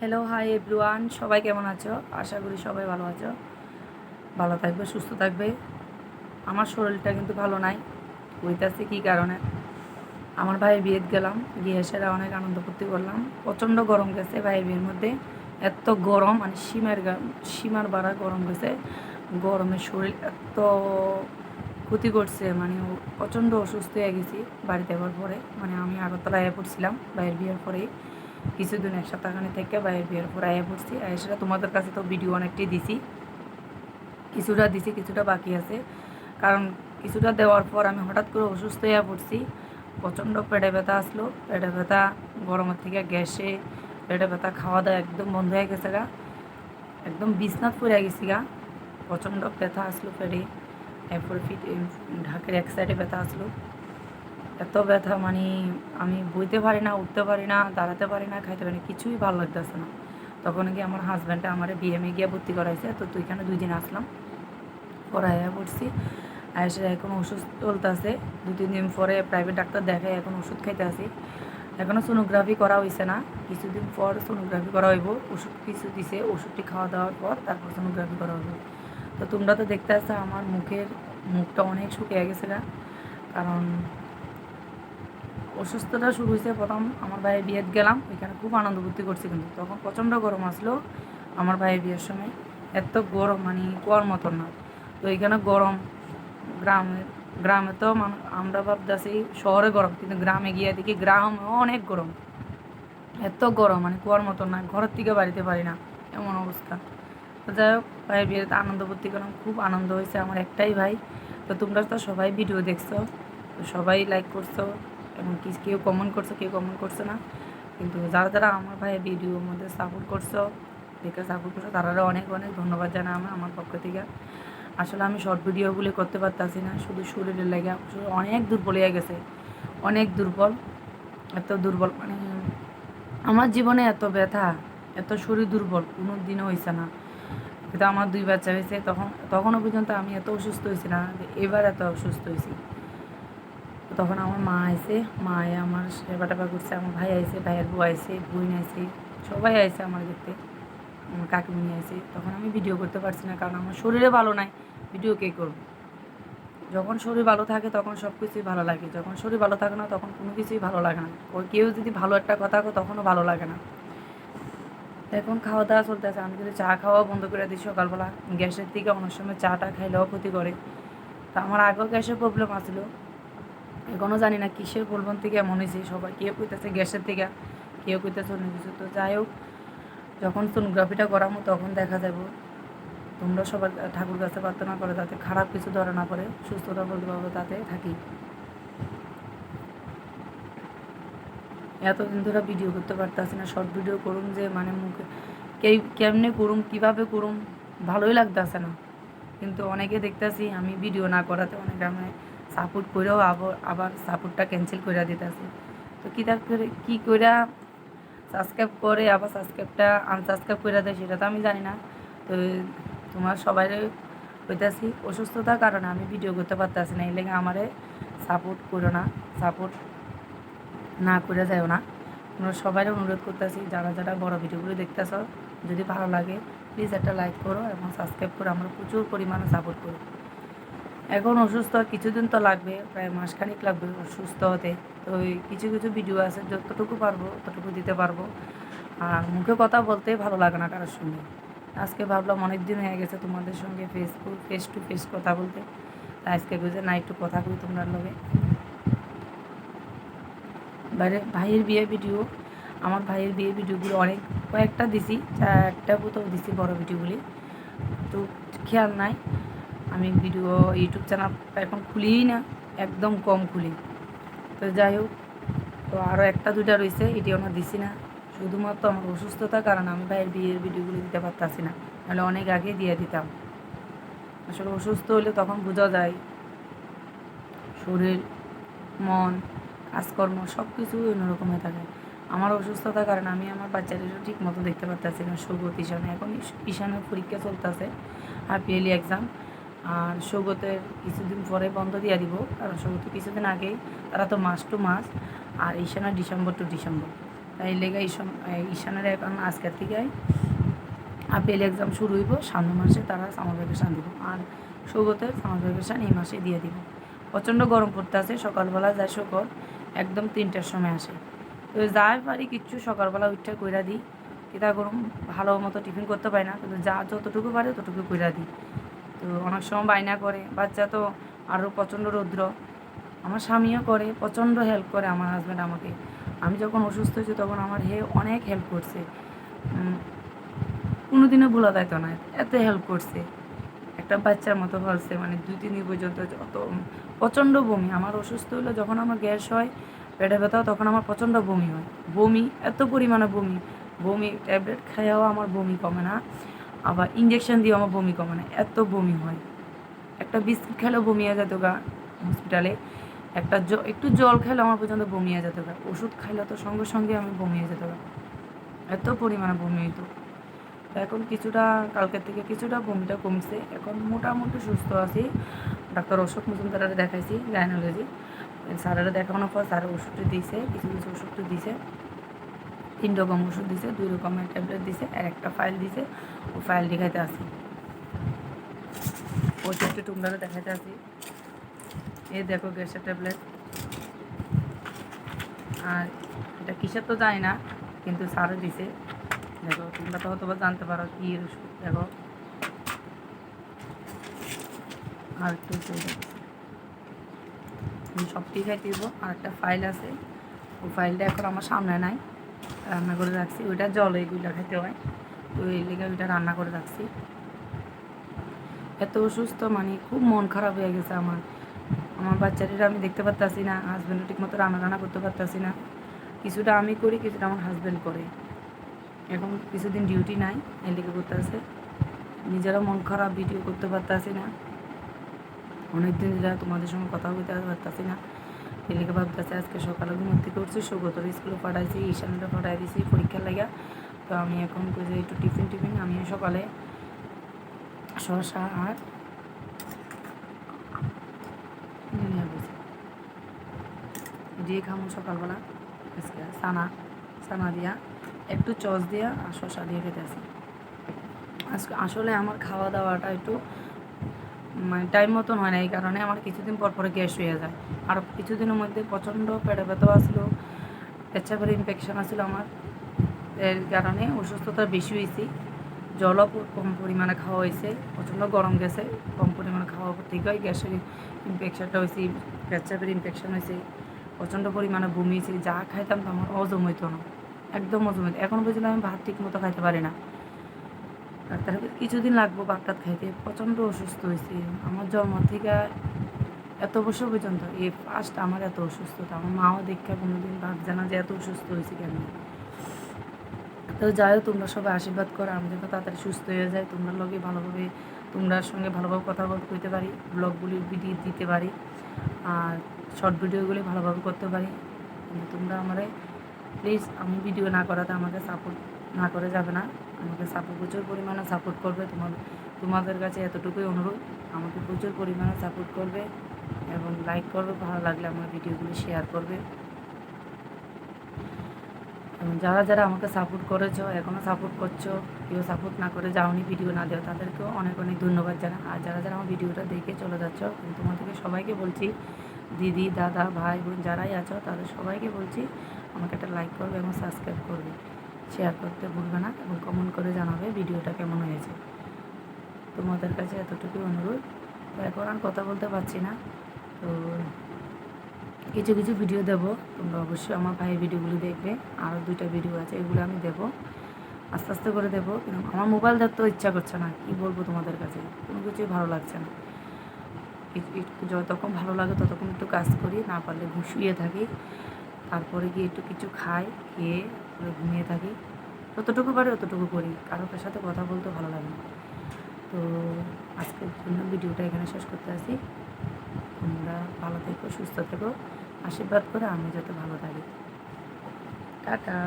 Hello hi everyone সবাই কেমন আছো? আশা করি সবাই ভালো আছো। ভালো থাকবে, সুস্থ থাকবে। আমার শরীরটা কিন্তু ভালো নাই। হইতাছে কী কারণে? আমার ভাই বিয়েত গেলাম, গিয়ে সেরা অনেক আনন্দ ফুর্তি করলাম। প্রচণ্ড গরম গেছে ভাই বিয়ের মধ্যে। এত গরম মানে সীমার সীমার বাড়া গরম গেছে। গরমে শরীর এত ক্ষতি করছে মানে প্রচণ্ড অসুস্থ হয়ে গেছি বাড়িতে যাওয়ার পরে। মানে আমি আগরতলা আয়া পড়ছিলাম ভাইয়ের বিয়ের পরেই। কিছুদিন এক সপ্তাহখানে থেকে বাইরের বিয়ের পর আয়া পড়ছি। সেটা তোমাদের কাছে তো ভিডিও অনেকটাই দিছি। কিছুটা দিছি, কিছুটা বাকি আছে। কারণ কিছুটা দেওয়ার পর আমি হঠাৎ করে অসুস্থ হয়ে পড়ছি। প্রচণ্ড পেটে ব্যথা আসলো। পেটে ব্যথা গরমের থেকে গ্যাসে পেটে ব্যথা খাওয়া দাওয়া একদম বন্ধ হয়ে গেছে গা। একদম বিছনাথ পড়ে গেছি গা। প্রচণ্ড ব্যথা আসলো পেটে। এরপর ফিট ঢাকের এক সাইডে ব্যথা আসলো। এত ব্যথা মানে আমি বইতে পারি না, উঠতে পারি না, দাঁড়াতে পারি না, খাইতে পারি না, কিছুই ভালো লাগতেছে না। তখন কি আমার হাজব্যান্ডটা আমার বিএমএ গিয়ে ভর্তি করাইছে, তো তুই এখানে দুই দিন আসলাম? পড়াইয়া পড়ছি আর সে এখন ওষুধ চলতেছে দু তিন দিন পরে প্রাইভেট ডাক্তার দেখায় এখন ওষুধ খাইতে আসি। এখনও সোনোগ্রাফি করা হয়েছে না, কিছুদিন পর সোনোগ্রাফি করা হইব, ওষুধ কিছু দিছে, ওষুধটি খাওয়া দাওয়ার পর তারপর সোনোগ্রাফি করা হইব। তো তোমরা তো দেখতে আসছো আমার মুখের মুখটা অনেক শুকিয়ে গেছে কারণ অসুস্থতা শুরু হয়েছে প্রথম। আমার ভাইয়ের বিয়েত গেলাম, ওইখানে খুব আনন্দ ভর্তি করছি কিন্তু। তখন প্রচণ্ড গরম আসলো আমার ভাইয়ের বিয়ের সময়। এত গরম মানে কুয়ার মতন না। তো এইখানে গরম, গ্রামে গ্রামে তো আমরা ভাবতেছি শহরে গরম, কিন্তু গ্রামে গিয়ে দেখি গ্রামে অনেক গরম। এত গরম মানে কুয়ার মতন না, ঘরের থেকে বাড়িতে পারি না, এমন অবস্থা। তো যাই হোক, ভাইয়ের বিয়েতে আনন্দ ভর্তি করলাম, খুব আনন্দ হয়েছে আমার একটাই ভাই। তো তোমরা তো সবাই ভিডিও দেখছ, তো সবাই লাইক করছ। এবং কি কেউ কমেন্ট করছ, কেউ কমেন্ট করছ না। কিন্তু যারা যারা আমার ভাইয়ের ভিডিওর মধ্যে সাপোর্ট করছ, দেখে সাপোর্ট করছ তারা অনেক অনেক ধন্যবাদ জানা আমার আমার পক্ষ থেকে। আসলে আমি শর্ট ভিডিওগুলি করতে পারতাছি না, শুধু শরীরের লেগে। অনেক দুর্বল হয়ে গেছে, অনেক দুর্বল, এত দুর্বল। মানে আমার জীবনে এত ব্যথা, এত শরীর দুর্বল কোনো দিনও হয়েছে না। কিন্তু আমার দুই বাচ্চা হয়েছে, তখন তখনও পর্যন্ত আমি এত অসুস্থ হয়েছি না, এবার এত অসুস্থ হয়েছি। তখন আমার মা আইছে, মা আয় আমার সেবা টেবা করছে, আমার ভাই আইছে, ভাইয়ের বউ আইসে বোন আইছে, সবাই আইছে আমার দেখতে আমার কাকিমণি আইছে। তখন আমি ভিডিও করতে পারছি না, কারণ আমার শরীরে ভালো নাই। ভিডিও কে করব? যখন শরীর ভালো থাকে তখন সব কিছুই ভালো লাগে। যখন শরীর ভালো থাকে না তখন কোনো কিছুই ভালো লাগে না। কেউ যদি ভালো একটা কথা তখনও ভালো লাগে না। এখন খাওয়া দাওয়া চলতেছে। আমি কিন্তু চা খাওয়া বন্ধ করে দিই সকালবেলা। গ্যাসের থেকে অনেক সময় চাটা খাইলেও ক্ষতি করে। তা আমার আগেও গ্যাসের প্রবলেম আসলো এখনও জানি না কিসের প্রবলেম থেকে এমন হয়েছে, সবাই কেউ কইতেছে গ্যাসের থেকে, কেউ কইতেছে অন্য কিছু। তো যাই হোক, যখন সোনোগ্রাফিটা করামো, তখন দেখা যাব। তোমরা সবার ঠাকুর কাছে প্রার্থনা করে যাতে খারাপ কিছু ধরা না পড়ে, সুস্থতা বলতে পারব তাতে থাকি। এতদিন ধরে ভিডিও করতে পারতাছি না শর্ট ভিডিও করুম যে মানে মুখে কে কেমনে করুম, কীভাবে করুম, ভালোই লাগতেছে না। কিন্তু অনেকে দেখতেছি, আমি ভিডিও না করাতে অনেকে আমি সাপোর্ট করেও আবার আবার সাপোর্টটা ক্যান্সেল করে দিতেছে। তো কী করে কী করে সাবস্ক্রাইব করে, আবার সাবস্ক্রাইবটা আনসাবস্ক্রাইব করে দেয় সেটা তো আমি জানি না। তো তোমার সবাই হইতাছি অসুস্থতার কারণে আমি ভিডিও করতে পারতাছি না, এই লেগে আমারে সাপোর্ট করো না সাপোর্ট না করে যাও না। তোমরা সবাই অনুরোধ করতেছি, যারা যারা বড় ভিডিওগুলো দেখতেছ, যদি ভালো লাগে প্লিজ একটা লাইক করো এবং সাবস্ক্রাইব করো, আমরা প্রচুর পরিমাণে সাপোর্ট করো। এখন অসুস্থ, কিছুদিন তো লাগবে, প্রায় মাসখানিক লাগবে অসুস্থ হতে। তো কিছু কিছু ভিডিও আছে, যতটুকু পারব, ততটুকু দিতে পারব। আর মুখে কথা বলতেই ভালো লাগে না কারোর সঙ্গে। আজকে ভাবলাম অনেক দিন হয়ে গেছে তোমাদের সঙ্গে ফেসবুক ফেস টু ফেস কথা বলতে। আজকে বুঝে না, একটু কথা কই তোমরা লগে। বাইরে ভাইয়ের বিয়ে ভিডিও আমার ভাইয়ের বিয়ে ভিডিওগুলো অনেক, কয়েকটা দিছি, চারটা কোথাও দিছি বড় ভিডিওগুলি তো খেয়াল নাই। আমি ভিডিও ইউটিউব চ্যানেল এখন খুলিই না, একদম কম খুলি। তো যাই হোক, তো আরও একটা দুটা রয়েছে এটি আমরা দিছি না। শুধুমাত্র আমার অসুস্থতার কারণে আমি ভাইয়ের বিয়ের ভিডিওগুলো দিতে পারতাছি না, নাহলে অনেক আগে দিয়ে দিতাম। আসলে অসুস্থ হলে তখন বোঝা যায়, শরীর, মন, কাজকর্ম সব কিছু অন্যরকম হয়ে থাকে। আমার অসুস্থতার কারণে আমি আমার বাচ্চাদেরও ঠিক মতো দেখতে পারতেছি না, সৌগত ঈশানে। এখন ঈশ- ঈশানের পরীক্ষা চলতেছে হাফ ইয়ারলি এক্সাম আর সৌগতের কিছুদিন পরে বন্ধ দিয়ে দিব, কারণ সৌগত কিছুদিন আগেই, তারা তো মাস টু মাস, আর ঈশানা ডিসেম্বর টু ডিসেম্বর। তাই লেগে ঈশান ঈশানের এখন আজকের থেকে আপেল এক্সাম শুরু হইব, সামনের মাসে তারা সামার ভ্যাকেশান দিব, আর সৌগতের সামার ভ্যাকেশান এই মাসে দিয়ে দিব। প্রচণ্ড গরম পড়তে আসে সকালবেলা যায় শুকর একদম তিনটার সময় আসে। তো যাই পারি কিচ্ছু সকালবেলা উঠে কইরা দিই, কিতা গরম ভালো মতো টিফিন করতে পারি না, কিন্তু যা যতটুকু পারে ততটুকু কইরা দিই। তো অনেক সময় বায়না করে, বাচ্চা তো আরও প্রচণ্ড রৌদ্র। আমার স্বামীও করে, প্রচণ্ড হেল্প করে আমার হাজব্যান্ড আমাকে। আমি যখন অসুস্থ হয়েছি তখন আমার হে অনেক হেল্প করছে। কোনোদিনও ভোলা যাইতো না, এত হেল্প করছে। একটা বাচ্চার মতো ফলছে মানে দুই তিন দিন পর্যন্ত যত, প্রচণ্ড বমি। আমার অসুস্থ হলে যখন আমার গ্যাস হয়, পেটে ব্যথা তখন আমার প্রচণ্ড বমি হয়। বমি, এত পরিমাণে বমি। বমি, ট্যাবলেট খাইয়াও আমার বমি কমে না। আবার ইঞ্জেকশন দিয়েও আমার বমি কমে না, এত বমি হয়। একটা বিস্কিট খেলেও বমিয়ে যেত গা হসপিটালে একটা জ- একটু জল খেলে আমার পর্যন্ত বমিয়ে যেত গা, ওষুধ খাইলে তো সঙ্গে সঙ্গে আমি বমিয়ে যেত গা। এত পরিমাণে বমি হইতো। এখন কিছুটা, কালকের থেকে কিছুটা বমিটা কমছে, এখন মোটামুটি সুস্থ আছি। ডাক্তার অশোক মজুমদারে দেখাইছি গাইনোলজি স্যারেরা দেখানোর পর স্যার ওষুধটা দিয়েছে, কিছু কিছু ওষুধটা দিয়েছে। তিন রকম ওষুধ দিছে, দুই রকমের ট্যাবলেট দিছে, আর একটা ফাইল দিছে। ও ফাইল দেখাইতে আসি। ওষুধটা টুমডারে দেখাইতে আসি। এ দেখো গ্যাসের ট্যাবলেট আর এটা কিসের তো যায় না, কিন্তু স্যারও দিছে। দেখো, তোমরা তো হয়তো জানতে পারো কি ওষুধ, দেখো। আর একটু। আমি সবটি খাইতে দিব, আর একটা ফাইল আছে। ওই ফাইলটা এখন আমার সামনে নাই। রান্না করে রাখছি। ওইটা জল এইগুলো খেতে হয়। তো এই লেগে ওইটা রান্না করে রাখছি। এত অসুস্থ মানে খুব মন খারাপ হয়ে গেছে আমার। আমার বাচ্চাদের আমি দেখতে পারতাছি না হাজব্যান্ডও ঠিক মতো রান্না রান্না করতে পারতাছি না। কিছুটা আমি করি, কিছুটা আমার হাজব্যান্ড করে। এখন কিছুদিন ডিউটি নাই, এই লেগে করতে আছে নিজেরা মন খারাপ ভিডিও করতে পারতাছি না। অনেক দিন ধরে তোমাদের সঙ্গে কথা বলতে পারতাছি না। লেগে ভাবতেছি, আজকে সকালে ঘুম থেকে উঠছি স্কুলে পাঠাইছি ঈশানটা পাঠাই দিয়েছি পরীক্ষার লাগা। তো আমি এখন কই একটু টিফিন টিফিন আমি সকালে শসা আর দিয়ে খামো সকালবেলা, আজকে সানা সানা দিয়া, একটু চস দিয়া আর শসা দিয়ে খেতে আসি। আজকে আসলে আমার খাওয়া দাওয়াটা একটু মানে টাইম মতন হয় না, এই কারণে আমার কিছুদিন পর পরে গ্যাস হয়ে যায়। আর কিছুদিনের মধ্যে প্রচণ্ড পেটে ব্যথাও আসলো, পেচ্ছাপের ইনফেকশন আসলো আমার। এর কারণে অসুস্থতা বেশি হয়েছি। জলও কম পরিমাণে খাওয়া হয়েছে, প্রচণ্ড গরম গেছে, কম পরিমাণে খাওয়া ঠিক হয় গ্যাসের ইনফেকশনটা হয়েছে, পেচ্ছাপের ইনফেকশন হয়েছে, প্রচণ্ড পরিমাণে বমি হয়েছে, যা খাইতাম তো আমার হজম হইতো না, একদম হজম হইতো এখন পর্যন্ত আমি ভাত ঠিক মতো খাইতে পারি না। ডাক্তার কিছুদিন লাগবো ভাত টাত খাইতে। প্রচণ্ড অসুস্থ হয়েছি আমার জন্ম থেকে এত বছর পর্যন্ত, এই ফার্স্ট আমার এত অসুস্থতা। আমার মাও দেখে কোনোদিন ভাবছে না যে এত অসুস্থ হয়েছে কেন। তো যাই হোক, তোমরা সবাই আশীর্বাদ করো, আমি যাতে তাড়াতাড়ি সুস্থ হয়ে যায় তোমরা লগে ভালোভাবে, তোমরা সঙ্গে ভালোভাবে কথা কইতে পারি ব্লগগুলি ভিডিও দিতে পারি, আর শর্ট ভিডিওগুলি ভালোভাবে করতে পারি। কিন্তু তোমরা আমারে প্লিজ আমি ভিডিও না করাতে আমাকে সাপোর্ট না করে যাবে না। আমাকে সাপোর্ট প্রচুর পরিমাণে সাপোর্ট করবে তোমার, তোমাদের কাছে এতটুকুই অনুরোধ। আমাকে প্রচুর পরিমাণে সাপোর্ট করবে এবং লাইক করবে, ভালো লাগলে আমার ভিডিওগুলি শেয়ার করবে। এবং যারা যারা আমাকে সাপোর্ট করেছ এখনও সাপোর্ট করছ, কেউ সাপোর্ট না করে যাওনি ভিডিও না দেওয়া তাদেরকেও অনেক অনেক ধন্যবাদ জানা আর যারা যারা আমার ভিডিওটা দেখে চলে যাচ্ছ তোমাদেরকে সবাইকে বলছি, দিদি, দাদা, ভাই, বোন যারাই আছো, তাদের সবাইকে বলছি, আমাকে একটা লাইক করবে এবং সাবস্ক্রাইব করবে। শেয়ার করতে ভুলবে না এবং কমেন্ট করে জানাবে ভিডিওটা কেমন হয়েছে। তোমাদের কাছে এতটুকুই অনুরোধ। তো এখন আর কথা বলতে পারছি না। তো কিছু কিছু ভিডিও দেবো। তোমরা অবশ্যই আমার ভাইয়ের ভিডিওগুলো দেখবে। আরও দুইটা ভিডিও আছে, এগুলো আমি দেবো। আস্তে আস্তে করে দেবো। কিন্তু আমার মোবাইল ধরতেও ইচ্ছা করছে না। কী বলব তোমাদের কাছে? কোনো কিছুই ভালো লাগছে না। যতক্ষণ ভালো লাগে ততক্ষণ একটু কাজ করি, না পারলে ঘুষিয়ে থাকি। তারপরে গিয়ে একটু কিছু খাই, খেয়ে ঘুমিয়ে থাকি। যতটুকু পারি অতটুকু করি কারোর সাথে কথা বলতে ভালো লাগে না। তো আজকের জন্য ভিডিওটা এখানে শেষ করতে আসি। তোমরা ভালো থেকো, সুস্থ থেকো। আশীর্বাদ করে আমি যাতে ভালো থাকি। টাটা।